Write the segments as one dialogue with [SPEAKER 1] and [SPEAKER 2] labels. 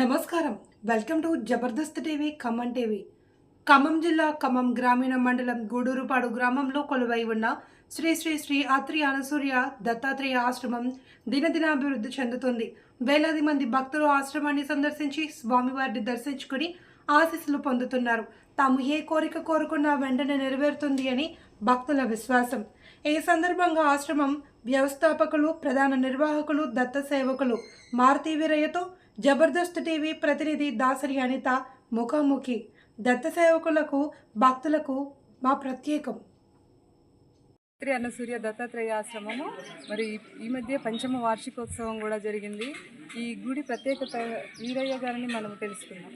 [SPEAKER 1] నమస్కారం. Welcome to Jabardasth TV Khammam TV. Khammam జిల్లా ఖమ్మం గ్రామీణ మండలం గూడూరుపాడు గ్రామంలో కొలువై ఉన్న శ్రీ శ్రీ శ్రీ అత్రి అనసూర్య దత్తాత్రేయ ఆశ్రమం దినదినాభివృద్ధి చెందుతుంది. వేలాది మంది భక్తులు ఆశ్రమాన్ని సందర్శించి స్వామివారిని దర్శించుకుని ఆశీస్సులు పొందుతున్నారు. తాము ఏ కోరిక కోరుకున్నా వెంటనే నెరవేరుతుంది అని భక్తుల విశ్వాసం. ఈ సందర్భంగా ఆశ్రమం వ్యవస్థాపకులు ప్రధాన నిర్వాహకులు దత్త సేవకులు మారుతి వీరయ్యతో జబర్దస్త్ టీవీ ప్రతినిధి దాసరి అనిత ముఖాముఖి. దత్త సేవకులకు భక్తులకు మా ప్రత్యేకం.
[SPEAKER 2] శ్రీ అన్నసూర్య దత్తాత్రేయ ఆశ్రమము. మరి ఈ మధ్య పంచమ వార్షికోత్సవం కూడా జరిగింది. ఈ గుడి ప్రత్యేకత వీరయ్య గారిని మనం తెలుసుకుందాం.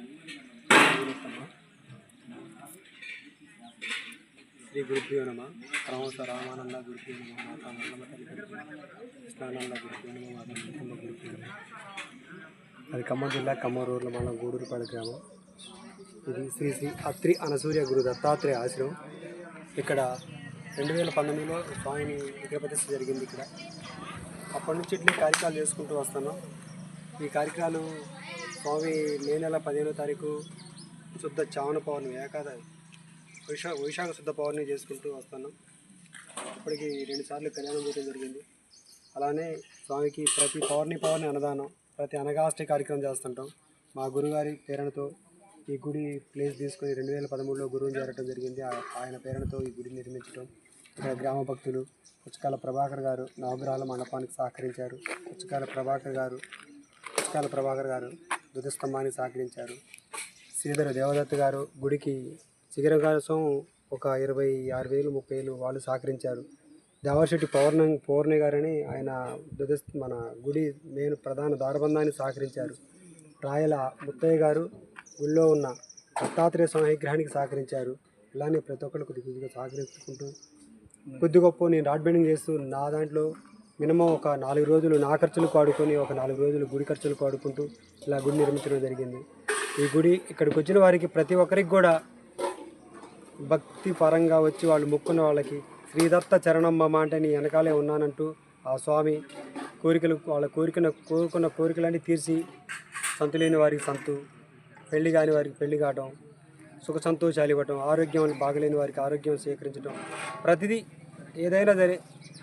[SPEAKER 3] శ్రీ గురుభ్యో నమ. పరమహంస రామానంద గురుభ్యో నమ. మాతా నల్లమ్మ తల్లి కృష్ణానంద గురుభ్యో నమ. మాతా గురుభ్యో నమ. అది ఖమ్మం జిల్లా ఖమ్మం రోడ్ల మన గూడూరుపాడు గ్రామం. ఇది శ్రీ శ్రీ అత్రి అనసూర్య గురు దత్తాత్రేయ ఆశ్రమం. ఇక్కడ రెండు వేల పంతొమ్మిదిలో స్వామిని విగ్రహ జరిగింది ఇక్కడ. అప్పటి నుంచి ఇట్లే కార్యక్రమాలు చేసుకుంటూ వస్తున్నాం. ఈ కార్యక్రమాలు స్వామి మే నెల పదిహేనో తారీఖు శుద్ధ చావన పౌర్ణమి ఏకాదశి వైశా వైశాఖ శుద్ధ పౌర్ణమి చేసుకుంటూ వస్తున్నాం. ఇప్పటికి రెండు సార్లు కళ్యాణం చేయడం జరిగింది. అలానే స్వామికి ప్రతి పౌర్ణి పౌర్ణి అన్నదానం ప్రతి అనగాష్టి కార్యక్రమం చేస్తుంటాం. మా గురుగారి ప్రేరణతో ఈ గుడి ప్లేస్ తీసుకొని రెండు వేల పదమూడులో గురువుని చేరటం జరిగింది. ఆ- ఆయన ప్రేరణతో ఈ గుడి నిర్మించడం ఇక్కడ గ్రామ భక్తులు పుచ్చకాల ప్రభాకర్ గారు నవగ్రహాల మండపానికి సహకరించారు. పుచ్చకాల ప్రభాకర్ గారు పుచ్చకాల ప్రభాకర్ గారు ధ్వజస్తంభానికి సహకరించారు. శ్రీధర దేవదత్త గారు గుడికి శిఖరం కోసం ఒక ఇరవై ఆరు వేలు ముప్పై వేలు వాళ్ళు సహకరించారు. దేవశెట్టి పౌర్ణ పౌర్ణి గారని ఆయన మన గుడి మెయిన్ ప్రధాన దారబంధాన్ని సహకరించారు. రాయల ముత్తయ్య గారు గుళ్ళో ఉన్న దత్తాత్రేయ స్వామి విగ్రహానికి సహకరించారు. ఇలానే ప్రతి ఒక్కరు కొద్ది కొద్దిగా సహకరించుకుంటూ కొద్ది గొప్ప నేను రాడ్ బెండింగ్ చేస్తూ నా దాంట్లో మినిమం ఒక నాలుగు రోజులు నా ఖర్చులు వాడుకొని ఒక నాలుగు రోజులు గుడి ఖర్చులు వాడుకుంటూ ఇలా గుడి నిర్మించడం జరిగింది. ఈ గుడి ఇక్కడికి వచ్చిన వారికి ప్రతి ఒక్కరికి కూడా భక్తి పరంగా వచ్చి వాళ్ళు మొక్కున్న వాళ్ళకి శ్రీదత్త చరణమ్మ అంటే నీ వెనకాలే ఉన్నానంటూ ఆ స్వామి కోరికలు వాళ్ళ కోరికన కోరుకున్న కోరికలన్నీ తీర్చి సంతు లేని వారికి సంతు పెళ్ళి కాని వారికి పెళ్ళి కావటం సుఖ సంతోషాలు ఇవ్వటం ఆరోగ్యం బాగలేని వారికి ఆరోగ్యం స్వీకరించడం ప్రతిదీ ఏదైనా సరే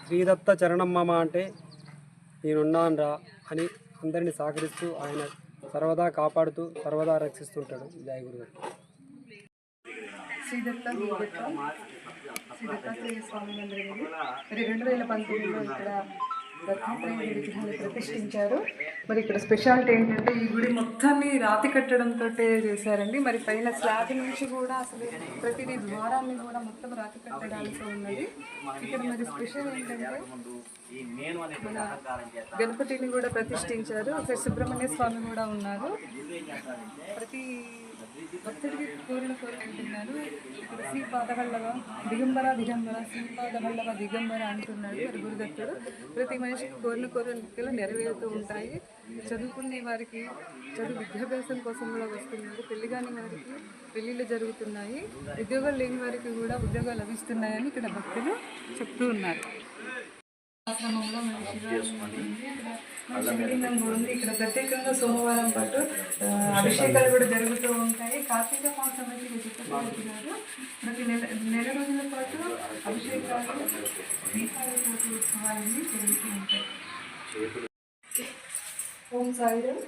[SPEAKER 3] శ్రీదత్త చరణమ్మ అంటే నేనున్నానరా అని అందరినీ సహకరిస్తూ ఆయన సర్వదా కాపాడుతూ సర్వదా రక్షిస్తుంటాడు. జయ గురుగారు.
[SPEAKER 2] శ్రీదత్త. శ్రీ స్వామి మందిరం ఇది మరి రెండు వేల పంతొమ్మిదిలో ఇక్కడ దత్తాత్రేయ విగ్రహాన్ని ప్రతిష్ఠించారు. మరి ఇక్కడ స్పెషాలిటీ ఏంటంటే ఈ గుడి మొత్తాన్ని రాతి కట్టడంతో చేశారండి. మరి పైన స్లాబ్ నుంచి కూడా అసలు ప్రతిదీ ద్వారాన్ని కూడా మొత్తం రాతి కట్టడానికి ఉన్నది. ఇక్కడ మరి స్పెషల్ ఏంటంటే మన గణపతిని కూడా ప్రతిష్ఠించారు. అక్కడ సుబ్రహ్మణ్య స్వామి కూడా ఉన్నారు. ప్రతి భక్తుడికి కోరిన కోరుకుంటున్నాను ఇక్కడ శ్రీపాదవల్లవ దిగంబర దిగంబర శ్రీపాదవల్లవ దిగంబర అంటున్నాడు మరి గురుదత్తుడు. ప్రతి మనిషికి కోరిన కోరికలు నెరవేరుతూ ఉంటాయి. చదువుకునే వారికి చదువు విద్యాభ్యాసం కోసం కూడా వస్తున్నారు. పెళ్ళి కాని వారికి పెళ్ళిళ్ళు జరుగుతున్నాయి. ఉద్యోగాలు లేని వారికి కూడా ఉద్యోగాలు లభిస్తున్నాయని ఇక్కడ భక్తులు చెప్తూ ఉన్నారు ఆశ్రమంలో మన శివాలయం ఉంది. ఇక్కడ ఇక్కడ ప్రత్యేకంగా సోమవారం పాటు అభిషేకాలు కూడా జరుగుతూ ఉంటాయి. కార్తీక మాసం అయితే మీరు ప్రతి నెల నెల రోజుల పాటు అభిషేకాలు దీపావళి ఉత్సవాలన్నీ జరుగుతూ ఉంటాయి. ఓం సాయిరామ్.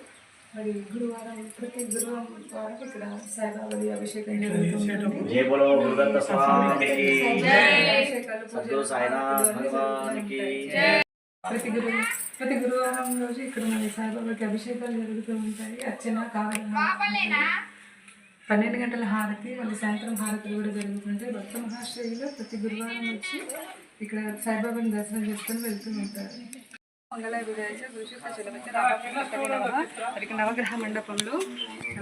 [SPEAKER 2] మరి గురువారం ప్రతి గురువారం వారికి ఇక్కడ సాయిబాబాది అభిషేకం ప్రతి గురు ప్రతి గురువారం రోజు ఇక్కడ మన సాయిబాబాకి అభిషేకాలు జరుగుతూ ఉంటాయి. అర్చన కావడం పన్నెండు గంటల హారతి మళ్ళీ సాయంత్రం హారతులు కూడా జరుగుతుంటాయి. భక్త మహాశ్రయులు ప్రతి గురువారం వచ్చి ఇక్కడ సాయిబాబాని దర్శనం చేసుకొని వెళ్తూ ఉంటారు. మంగళ విరాజ నవగ్రహ మండపంలో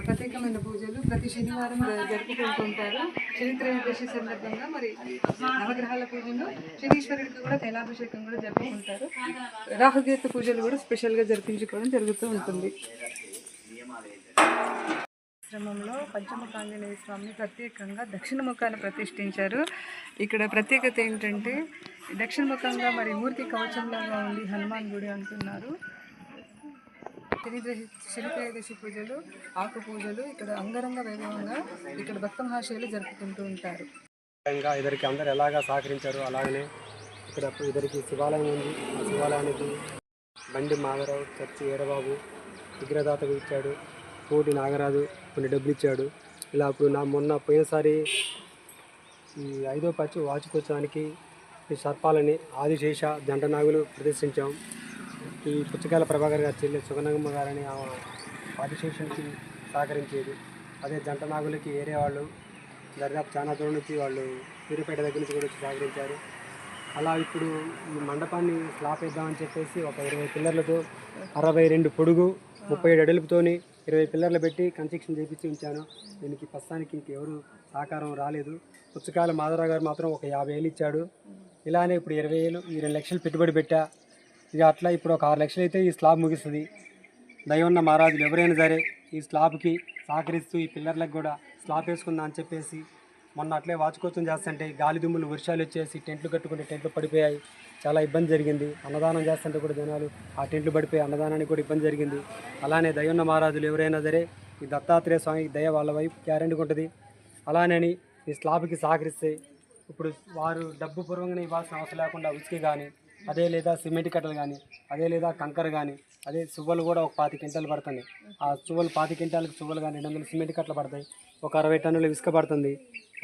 [SPEAKER 2] ప్రత్యేకమైన పూజలు ప్రతి శనివారం జరుపుకుంటుంటారు. ఉంటారు త్రయోదశి సందర్భంగా మరి నవగ్రహాల పూజలు శనీశ్వరుడికి కూడా తైలాభిషేకం కూడా జరుపుకుంటారు. రాహుకేతు పూజలు కూడా స్పెషల్గా జరిపించుకోవడం జరుగుతూ ఉంటుంది. ఆశ్రమంలో పంచముఖ ఆంజనేయ స్వామిని ప్రత్యేకంగా దక్షిణ ముఖాన్ని ప్రతిష్ఠించారు. ఇక్కడ ప్రత్యేకత ఏంటంటే దక్షిణ ముఖంగా మరి మూర్తి కవచంలాగా ఉంది హనుమాన్ గుడి అంటున్నారు. శనిగ్రహి శనిత్రయోదశి పూజలు ఆకు పూజలు ఇక్కడ అంగరంగ వైభవంగా ఇక్కడ భక్త మహాశయులు జరుపుకుంటూ ఉంటారు.
[SPEAKER 3] ఇద్దరికి అందరు ఎలాగా సహకరించారు అలాగనే ఇక్కడ ఇద్దరికి శివాలయం ఉంది. ఆ శివాలయానికి బండి మాధవరావు చర్చి ఏరబాబు విగ్రహదాతకు ఇచ్చాడు. కోటి నాగరాజు కొన్ని డబ్బులు ఇచ్చాడు. ఇలా అప్పుడు నా మొన్న పోయినసారి ఈ ఐదో పచ్చి వాచుకోవడానికి ఈ సర్పాలని ఆదిశేష జంట నాగులు ప్రదర్శించాం. ఈ పుచ్చకాయల ప్రభాకర్ గారి చెల్లి సుగనగమ్మ గారని ఆమె ఆదిశేషునికి సహకరించేది. అదే జంట నాగులకి ఏరే వాళ్ళు దరిదాపు చాలా దూరం నుంచి వాళ్ళు సూర్యపేట దగ్గర నుంచి కూడా వచ్చి సహకరించారు. అలా ఇప్పుడు ఈ మండపాన్ని స్లాప్ వేద్దామని చెప్పేసి ఒక ఇరవై పిల్లర్లతో అరవై రెండు పొడుగు ముప్పై ఏడు అడుగుతోని ఇరవై పిల్లర్లు పెట్టి కన్స్ట్రక్షన్ చేపించి ఉంచాను. దీనికి ప్రస్తుతానికి ఇంకెవరు సహకారం రాలేదు. పుచ్చకాయల మాధవరావు గారు మాత్రం ఒక యాభై వేలు ఇచ్చాడు. ఇలానే ఇప్పుడు ఇరవై వేలు ఈ రెండు లక్షలు పెట్టుబడి పెట్టా. ఇక అట్లా ఇప్పుడు ఒక ఆరు లక్షలు అయితే ఈ స్లాబ్ ముగిస్తుంది. దయవున్న మహారాజులు ఎవరైనా సరే ఈ స్లాబ్కి సహకరిస్తూ ఈ పిల్లర్లకు కూడా స్లాబ్ వేసుకుందా అని చెప్పేసి మొన్న అట్లే వాచుకోసం చేస్తుంటే గాలి దుమ్ములు వర్షాలు వచ్చేసి టెంట్లు కట్టుకుని టెంట్లు పడిపోయాయి. చాలా ఇబ్బంది జరిగింది. అన్నదానం చేస్తుంటే కూడా జనాలు ఆ టెంట్లు పడిపోయి అన్నదానానికి కూడా ఇబ్బంది జరిగింది. అలానే దయ్యున్న మహారాజులు ఎవరైనా సరే ఈ దత్తాత్రేయ స్వామి దయ వాళ్ళ వైపు గ్యారెంటీ ఉంటుంది. అలానే ఈ స్లాబ్కి సహకరిస్తే ఇప్పుడు వారు డబ్బు పూర్వంగానే ఇవ్వాల్సిన అవసరం లేకుండా ఉచికి కానీ అదే లేదా సిమెంట్ కట్టలు కానీ అదే లేదా కంకర కానీ అదే సువ్వలు కూడా ఒక పాతి క్వింటాలు పడుతుంది ఆ సువ్వలు పాతి క్వింటాలకు సువ్వలు కానీ రెండు వందలు సిమెంట్ కట్టలు పడతాయి. ఒక అరవై టన్నుల ఇసుక పడుతుంది.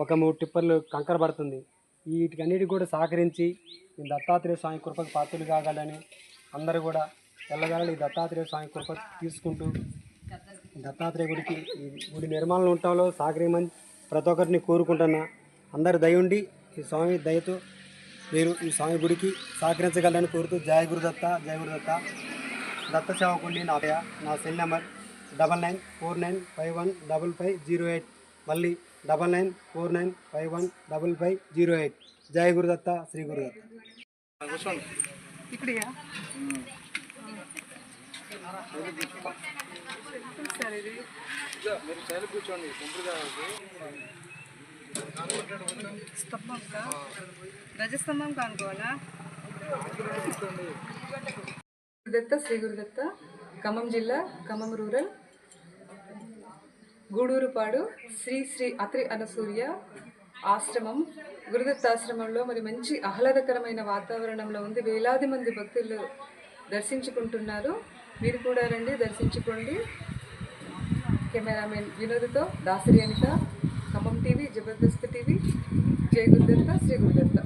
[SPEAKER 3] ఒక మూడు టిప్పర్లు కంకర పడుతుంది. వీటికన్నిటికి కూడా సహకరించి ఈ దత్తాత్రేయ స్వామి కృపకు పాత్రలు కాగలని అందరూ కూడా వెళ్ళగలని ఈ దత్తాత్రేయ స్వామి కృప తీసుకుంటూ దత్తాత్రేయ గుడికి ఈ గుడి నిర్మాణం ఉండటంలో సహకరించమని ప్రతి ఒక్కరిని కోరుకుంటున్నా. అందరు దయ ఉండి ఈ స్వామి దయతో మీరు ఈ స్వామి గుడికి సహకరించగలని కోరుతూ జయ గురుదత్త జయ గురుదత్త దత్త. సేవకుండి నా నా cell number double nine four nine five one double five zero eight. మళ్ళీ double nine four nine five one double five zero eight జయ గురుదత్త శ్రీ గురుదత్త.
[SPEAKER 2] ఇక్కడ స్తంభం రజస్తంభం కానుకోవాలా గురుదత్త శ్రీ గురుదత్త ఖమ్మం జిల్లా ఖమ్మం రూరల్. గూడూరుపాడు శ్రీ శ్రీ అత్రి అనసూయ ఆశ్రమం. గురుదత్తాశ్రమంలో మరి మంచి ఆహ్లాదకరమైన వాతావరణంలో ఉంది. వేలాది మంది భక్తులు దర్శించుకుంటున్నారు. మీరు కూడా రండి దర్శించుకోండి. కెమెరామెన్ వినోద్తో దాసరి అనిత ఖమ్మం టీవీ జబర్దస్త్ టీవీ జై గురుదత్త శ్రీ గురుదత్త.